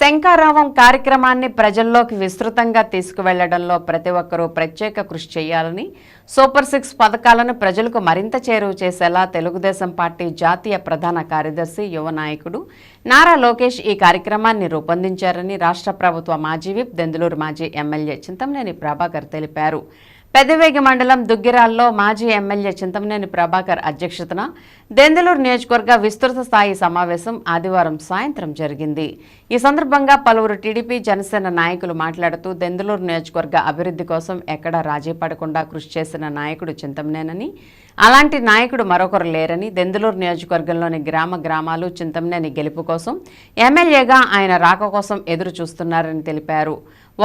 శంకారావం కార్యక్రమాన్ని ప్రజల్లోకి విస్తృతంగా తీసుకువెళ్ళడంలో ప్రతి ఒక్కరూ ప్రత్యేక కృషి చేయాలని సూపర్ సిక్స్ పథకాలను ప్రజలకు మరింత చేరువ చేసేలా తెలుగుదేశం పార్టీ జాతీయ ప్రధాన కార్యదర్శి యువ నాయకుడు నారా లోకేష్ ఈ కార్యక్రమాన్ని రూపొందించారని రాష్ట్ర ప్రభుత్వ మాజీ విప్ దెందులూరు మాజీ ఎమ్మెల్యే చింతమనేని ప్రభాకర్ తెలిపారు. పెద్దవేగి మండలం దుగ్గిరాల్లో మాజీ ఎమ్మెల్యే చింతమనేని ప్రభాకర్ అధ్యక్షతన దెందులూరు నియోజకవర్గ విస్తృత స్థాయి సమావేశం ఆదివారం సాయంత్రం జరిగింది. ఈ సందర్భంగా పలువురు టీడీపీ జనసేన నాయకులు మాట్లాడుతూ దెందులూరు నియోజకవర్గ అభివృద్ధి కోసం ఎక్కడా రాజీ పడకుండా కృషి చేసిన నాయకుడు చింతమనేనని అలాంటి నాయకుడు మరొకరు లేరని దెందులూరు నియోజకవర్గంలోని గ్రామ గ్రామాలు చింతమనేని గెలుపు కోసం ఎమ్మెల్యేగా ఆయన రాక కోసం ఎదురు చూస్తున్నారని తెలిపారు.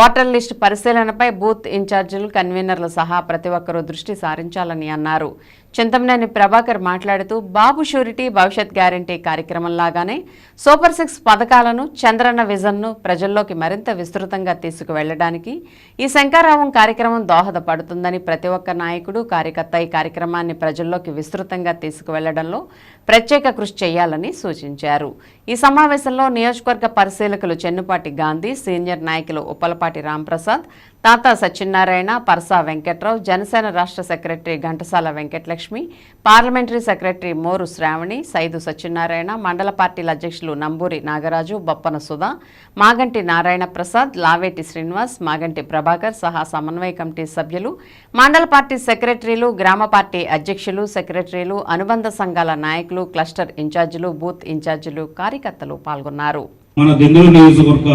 ఓటర్ లిస్టు పరిశీలనపై బూత్ ఇన్ఛార్జీలు కన్వీనర్లు సహా ప్రతి ఒక్కరూ దృష్టి సారించాలని అన్నారు. చింతమనేని ప్రభాకర్ మాట్లాడుతూ బాబు షూరిటీ భవిష్యత్ గ్యారంటీ కార్యక్రమంలాగానే సూపర్ సిక్స్ పథకాలను చంద్రన్న విజన్ను ప్రజల్లోకి మరింత విస్తృతంగా తీసుకువెళ్ళడానికి ఈ శంకారావం కార్యక్రమం దోహదపడుతుందని ప్రతి ఒక్క నాయకుడు కార్యకర్త ఈ కార్యక్రమాన్ని ప్రజల్లోకి విస్తృతంగా తీసుకువెళ్ళడంలో ప్రత్యేక కృషి చేయాలని సూచించారు. ఈ సమావేశంలో నియోజకవర్గ పరిశీలకులు చెన్నుపాటి గాంధీ సీనియర్ నాయకులు ఉప్పలపాటి రాంప్రసాద్ తాత సత్యనారాయణ పరసా వెంకట్రావు జనసేన రాష్ట్ర secretary Ghantasala Venkatalakshmi parliamentary secretary Moru Sravani Saidu Satyanarayana మండల పార్టీల అధ్యక్షులు నంబూరి నాగరాజు బొప్పన సుధా మాగంటి నారాయణ ప్రసాద్ లావేటి శ్రీనివాస్ మాగంటి ప్రభాకర్ సహా సమన్వయ కమిటీ సభ్యులు మండల పార్టీ సెక్రటరీలు గ్రామ పార్టీ అధ్యక్షులు సెక్రటరీలు అనుబంధ సంఘాల నాయకులు క్లస్టర్ ఇన్ఛార్జీలు బూత్ ఇన్ఛార్జీలు కార్యకర్తలు పాల్గొన్నారు. మన దెందులు నియోజకవర్గ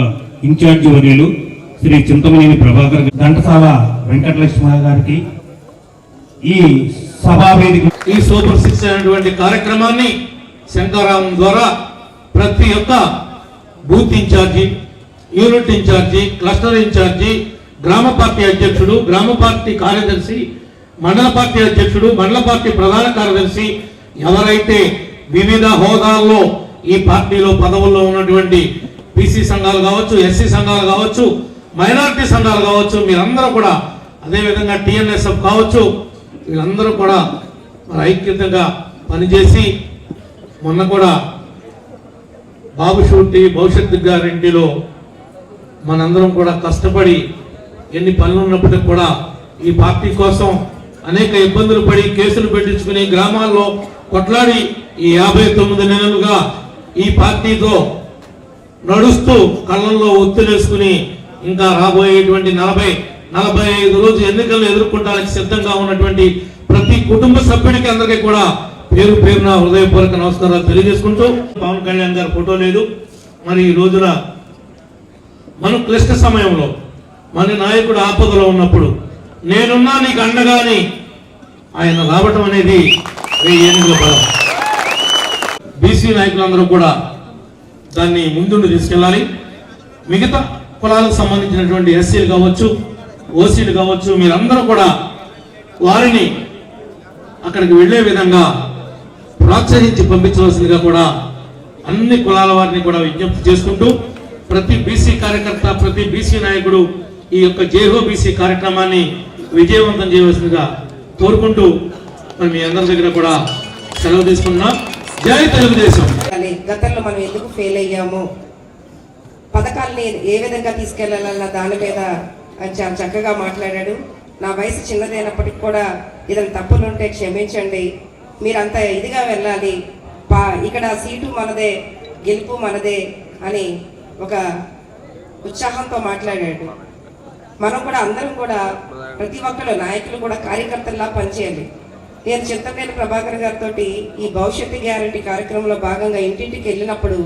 ఇన్ఛార్జి వర్యులు శ్రీ చింతమనేని ప్రభాకర్ ఘంటసాల వెంకటలక్ష్మి గారికి ఈ సభావేదిక ఈ సూపర్ సిక్స్ అనేటువంటి కార్యక్రమాన్ని శంకారామం ద్వారా ప్రతి ఒక్క booth incharge unit incharge cluster incharge గ్రామ పార్టీ అధ్యక్షుడు గ్రామ పార్టీ కార్యదర్శి మండల పార్టీ అధ్యక్షుడు మండల పార్టీ ప్రధాన కార్యదర్శి ఎవరైతే వివిధ హోదాల్లో ఈ పార్టీలో పదవుల్లో ఉన్నటువంటి బీసీ సంఘాలు కావచ్చు ఎస్సీ సంఘాలు కావచ్చు మైనారిటీ సంఘాలు కావచ్చు మీరందరూ కూడా అదేవిధంగా టిఎన్ఎస్ఎఫ్ కావచ్చు వీళ్ళందరూ కూడా మరి ఐక్యతగా పనిచేసి మొన్న కూడా బాబు షూటి భవిష్యత్తు గారింటిలో మనందరం కూడా కష్టపడి ఎన్ని పనులు ఉన్నప్పటికీ కూడా ఈ పార్టీ కోసం అనేక ఇబ్బందులు పడి కేసులు పెట్టించుకుని గ్రామాల్లో కొట్లాడి ఈ యాభై తొమ్మిది నెలలుగా ఈ పార్టీతో నడుస్తూ కళ్ళల్లో ఒత్తిలేసుకుని ఇంకా రాబోయేటువంటి నలభై నలభై ఐదు రోజు ఎన్నికలను ఎదుర్కొంటానికి సిద్ధంగా ఉన్నటువంటి ప్రతి కుటుంబ సభ్యుడికి అందరికీ కూడా పేరు పేరున హృదయపూర్వక నమస్కారాలు తెలియజేసుకుంటూ పవన్ కళ్యాణ్ గారి ఫోటో లేదు. మరి ఈ రోజున మన క్లిష్ట సమయంలో మన నాయకుడు ఆపదలో ఉన్నప్పుడు నేనున్నా నీకు అండగాని ఆయన రావటం అనేది ఏనుగుల బలం. బీసీ నాయకులందరూ కూడా దాన్ని ముందుండి తీసుకెళ్ళాలి. మిగతా కులాలకు సంబంధించినటువంటి ఎస్సీలు కావచ్చు ఓసీలు కావచ్చు మీరందరూ కూడా వారిని అక్కడికి వెళ్ళే విధంగా ప్రోత్సహించి పంపించవలసిందిగా కూడా అన్ని కులాల వారిని కూడా విజ్ఞప్తి చేసుకుంటూ ప్రతి బీసీ కార్యకర్త ప్రతి బీసీ నాయకుడు ఈ యొక్క జేహో బీసీ కార్యక్రమాన్ని విజయవంతం చేయవలసిందిగా కోరుకుంటూ మరి మీ అందరి దగ్గర కూడా సెలవు తీసుకున్నాం జై తెలుగుదేశం. కానీ గతంలో మనం ఎందుకు ఫెయిల్ అయ్యాము? పథకాల్ని ఏ విధంగా తీసుకెళ్ళాలన్న దాని మీద చాలా చక్కగా మాట్లాడాడు. నా వయసు చిన్నదైనప్పటికి కూడా ఏదైనా తప్పులు ఉంటే క్షమించండి. మీరంత ఇదిగా వెళ్ళాలి. పా ఇక్కడ సీటు మనదే గెలుపు మనదే అని ఒక ఉత్సాహంతో మాట్లాడాడు. మనం కూడా అందరం కూడా ప్రతి ఒక్కరు నాయకులు కూడా కార్యకర్తల్లా పనిచేయాలి. నేను చింతమనేని ప్రభాకర్ గారితో ఈ భవిష్యత్తు గ్యారంటీ కార్యక్రమంలో భాగంగా ఇంటింటికి వెళ్ళినప్పుడు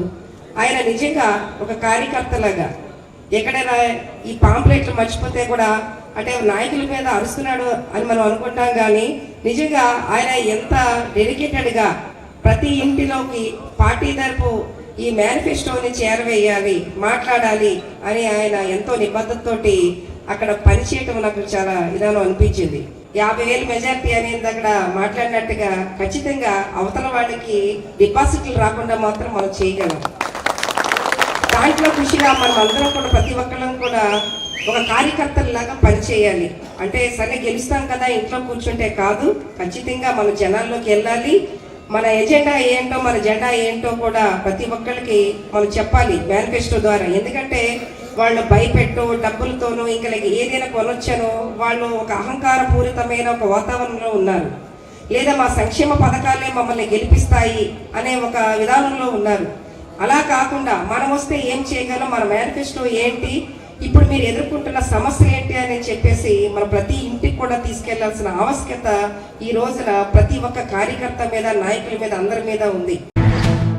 ఆయన నిజంగా ఒక కార్యకర్తలాగా. ఎక్కడైనా ఈ పాంప్లెట్లు మర్చిపోతే కూడా అంటే నాయకుల మీద అరుస్తున్నాడు అని మనం అనుకుంటాం కానీ నిజంగా ఆయన ఎంత డెడికేటెడ్గా ప్రతి ఇంటిలోకి పార్టీ తరపు ఈ మేనిఫెస్టోని చేరవేయాలి మాట్లాడాలి అని ఆయన ఎంతో నిబద్ధతతోటి అక్కడ పనిచేయటం నాకు చాలా విధానం అనిపించింది. యాభై వేలు మెజార్టీ అనేది అక్కడ మాట్లాడినట్టుగా ఖచ్చితంగా అవతల వాళ్ళకి డిపాజిట్లు రాకుండా మాత్రం మనం చేయగలం. దాంట్లో కృషిగా మనం అందరం కూడా ప్రతి ఒక్కరం కూడా ఒక కార్యకర్తలాగా పనిచేయాలి. అంటే సరే గెలుస్తాం కదా ఇంట్లో కూర్చుంటే కాదు. ఖచ్చితంగా మన జనాల్లోకి వెళ్ళాలి. మన ఎజెండా ఏంటో మన జెండా ఏంటో కూడా ప్రతి ఒక్కరికి మనం చెప్పాలి మేనిఫెస్టో ద్వారా. ఎందుకంటే వాళ్ళు భయపెట్టు డబ్బులతోనూ ఇంకా ఏదైనా కొనొచ్చనో వాళ్ళు ఒక అహంకారపూరితమైన ఒక వాతావరణంలో ఉన్నారు. లేదా మా సంక్షేమ పథకాలే మమ్మల్ని గెలిపిస్తాయి అనే ఒక విధానంలో ఉన్నారు. అలా కాకుండా మనం వస్తే ఏం చేయగలం? మన మేనిఫెస్టో ఏంటి? ఇప్పుడు మీరు ఎదుర్కొంటున్న సమస్య ఏంటి అని చెప్పేసి మన ప్రతి ఇంటికి కూడా తీసుకెళ్ళాల్సిన ఆవశ్యకత ఈ రోజున ప్రతి ఒక్క కార్యకర్త మీద నాయకుల మీద అందరి మీద ఉంది.